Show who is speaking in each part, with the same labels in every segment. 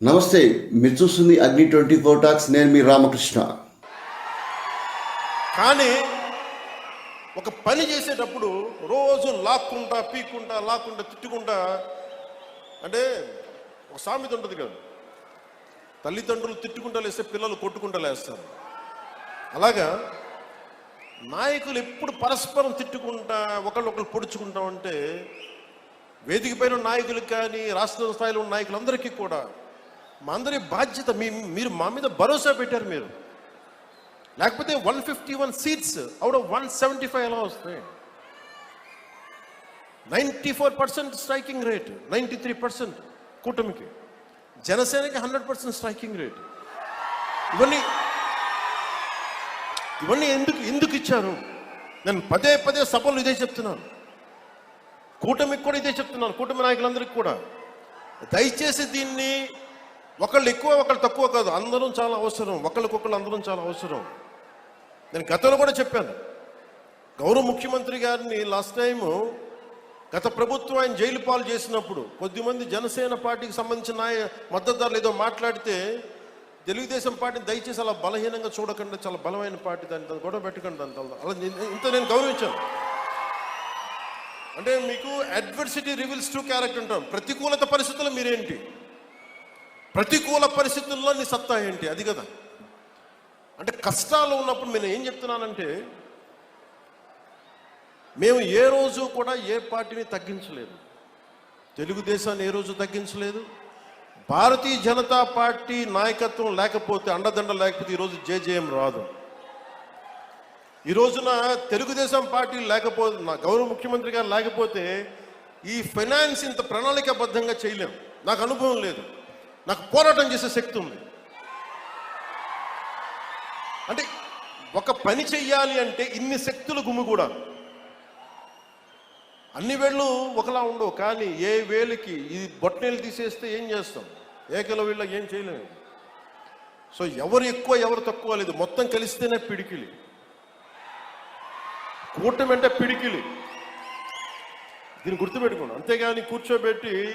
Speaker 1: నమస్తే మీరు చూస్తుంది అగ్ని ట్వంటీ ఫోర్ టాక్స్ నేను మీ రామకృష్ణ.
Speaker 2: కానీ ఒక పని చేసేటప్పుడు రోజు లాక్కుంటా పీక్కుంటా లాక్కుంటా తిట్టుకుంటా అంటే ఒక సామెత ఉంటుంది కదా. తల్లిదండ్రులు తిట్టుకుంటా లేస్తే పిల్లలు కొట్టుకుంటా లేస్తారు. అలాగా నాయకులు ఎప్పుడు పరస్పరం తిట్టుకుంటా ఒకళ్ళొకళ్ళు పొడుచుకుంటా ఉంటే వేదిక పైన నాయకులు నాయకులకు కానీ రాష్ట్ర స్థాయిలో ఉన్న నాయకులందరికీ కూడా మా అందరి బాధ్యత మీ మీరు మా మీద భరోసా పెట్టారు మీరు. లేకపోతే one fifty one seats out of one seventy five ఎలా వస్తాయి? Ninety four percent striking rate ninety three percent కూటమికి. జనసేనకి హండ్రెడ్ పర్సెంట్ స్ట్రైకింగ్ రేట్ ఇవన్నీ ఇవన్నీ ఎందుకు ఎందుకు ఇచ్చారు? నేను పదే పదే సభలు ఇదే చెప్తున్నాను. కూటమికి కూడా ఇదే చెప్తున్నాను కూటమి నాయకులందరికీ కూడా. దయచేసి దీన్ని ఒకళ్ళు ఎక్కువ ఒకళ్ళు తక్కువ కాదు. అందరం చాలా అవసరం. ఒకళ్ళకొకళ్ళు అందరం చాలా అవసరం. నేను గతంలో కూడా చెప్పాను. గౌరవ ముఖ్యమంత్రి గారిని లాస్ట్ టైం గత ప్రభుత్వం ఆయన జైలు పాలు చేసినప్పుడు కొద్దిమంది జనసేన పార్టీకి సంబంధించిన మద్దతుదారులు ఏదో మాట్లాడితే తెలుగుదేశం పార్టీని దయచేసి అలా బలహీనంగా చూడకుండా. చాలా బలమైన పార్టీ దాన్ని దాన్ని గొడవ పెట్టకండి దాని అలా నేను- ఇంత నేను గౌరవించాను. అంటే మీకు అడ్వర్సిటీ రివీల్స్ టు క్యారెక్టర్ అంటాం. ప్రతికూలత పరిస్థితులు మీరేంటి? ప్రతికూల పరిస్థితుల్లో నీ సత్తా ఏంటి? అది కదా. అంటే కష్టాలు ఉన్నప్పుడు నేను ఏం చెప్తున్నానంటే మేము ఏ రోజు కూడా ఏ పార్టీని తగ్గించలేదు. తెలుగుదేశాన్ని ఏ రోజు తగ్గించలేదు. భారతీయ జనతా పార్టీ నాయకత్వం లేకపోతే అండదండ లేకపోతే ఈరోజు జేజేఎం రాదు. ఈ రోజున తెలుగుదేశం పార్టీ లేకపోతే నా గౌరవ ముఖ్యమంత్రి గారు లేకపోతే ఈ ఫైనాన్స్ ఇంత ప్రణాళికాబద్ధంగా చేయలేం. నాకు అనుభవం లేదు. నాకు పోరాటం చేసే శక్తి ఉంది. అంటే ఒక పని చెయ్యాలి అంటే ఇన్ని శక్తులు కూడా. అన్ని వేళ్ళు ఒకలా ఉండవు కానీ ఏ వేలుకి ఇది బొట్టనేలు తీసేస్తే ఏం చేస్తాం? ఏకల వీళ్ళకి ఏం చేయలేము. సో ఎవరు ఎక్కువ ఎవరు తక్కువ లేదు. మొత్తం కలిస్తేనే పిడికిలి. కూటమి అంటే పిడికిలి. దీన్ని గుర్తుపెట్టుకోండి. అంతేగాని కూర్చోబెట్టి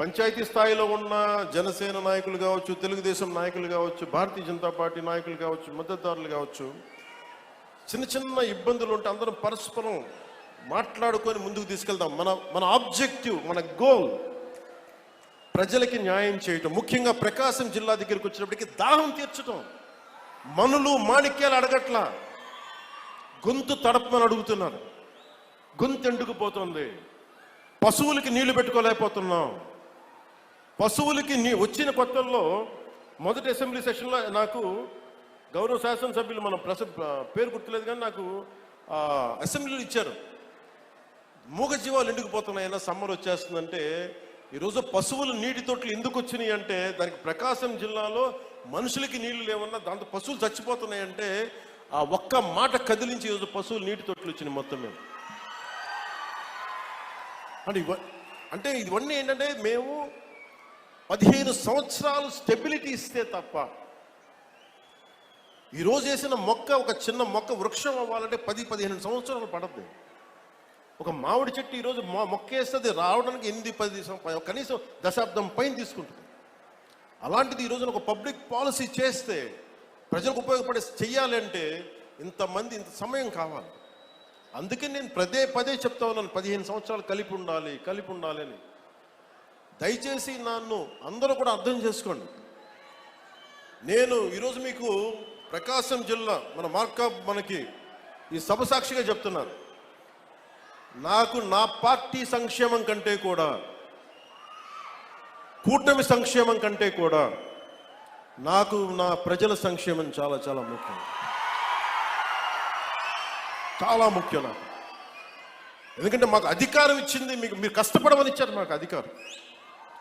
Speaker 2: పంచాయతీ స్థాయిలో ఉన్న జనసేన నాయకులు కావచ్చు తెలుగుదేశం నాయకులు కావచ్చు భారతీయ జనతా పార్టీ నాయకులు కావచ్చు మద్దతుదారులు కావచ్చు చిన్న చిన్న ఇబ్బందులు ఉంటే అందరం పరస్పరం మాట్లాడుకొని ముందుకు తీసుకెళ్దాం. మన మన ఆబ్జెక్టివ్ మన గోల్ ప్రజలకి న్యాయం చేయటం ముఖ్యంగా ప్రకాశం జిల్లా దగ్గరికి వచ్చినప్పటికీ దాహం తీర్చటం. మనులు మాణిక్యాలు అడగట్లా. గొంతు తడపమని అడుగుతున్నారు. గొంతు ఎండుకుపోతుంది. పశువులకి నీళ్ళు పెట్టుకోలేకపోతున్నాం. పశువులకి నీ వచ్చిన కొత్తల్లో మొదటి అసెంబ్లీ సెషన్లో నాకు గౌరవ శాసనసభ్యులు మనం ప్రస పేరు గుర్తులేదు కానీ నాకు అసెంబ్లీలు ఇచ్చారు. మూగజీవాలు ఎండుకుపోతున్నాయన్నా సమ్మర్ వచ్చేస్తుందంటే ఈరోజు పశువులు నీటి తొట్లు ఎందుకు వచ్చినాయి అంటే దానికి ప్రకాశం జిల్లాలో మనుషులకి నీళ్ళు లేవన్నా దాంతో పశువులు చచ్చిపోతున్నాయంటే ఆ ఒక్క మాట కదిలించి ఈరోజు పశువులు నీటి తొట్లు వచ్చినాయి మొత్తం మేము అంటే ఇవ అంటే ఇవన్నీ ఏంటంటే మేము పదిహేను సంవత్సరాలు స్టెబిలిటీ ఇస్తే తప్ప ఈరోజు వేసిన మొక్క ఒక చిన్న మొక్క వృక్షం అవ్వాలంటే పది పదిహేను సంవత్సరాలు పడద్దు. ఒక మామిడి చెట్టు ఈరోజు మా మొక్క వేస్తుంది రావడానికి ఎనిమిది పది కనీసం దశాబ్దం పైన తీసుకుంటుంది. అలాంటిది ఈ రోజున ఒక పబ్లిక్ పాలసీ చేస్తే ప్రజలకు ఉపయోగపడే చెయ్యాలంటే ఇంతమంది ఇంత సమయం కావాలి. అందుకే నేను పదే పదే చెప్తా ఉన్నాను పదిహేను సంవత్సరాలు కలిపి ఉండాలి కలిపి ఉండాలి అని. దయచేసి నన్ను అందరూ కూడా అర్థం చేసుకోండి. నేను ఈరోజు మీకు ప్రకాశం జిల్లా మన మార్కాప్ మనకి ఈ సభ సాక్షిగా చెప్తున్నాను. నాకు నా పార్టీ సంక్షేమం కంటే కూడా కూటమి సంక్షేమం కంటే కూడా నాకు నా ప్రజల సంక్షేమం చాలా చాలా ముఖ్యం. చాలా ముఖ్యం నాకు. ఎందుకంటే మాకు అధికారం ఇచ్చింది మీకు మీరు కష్టపడమని ఇచ్చారు మాకు అధికారం.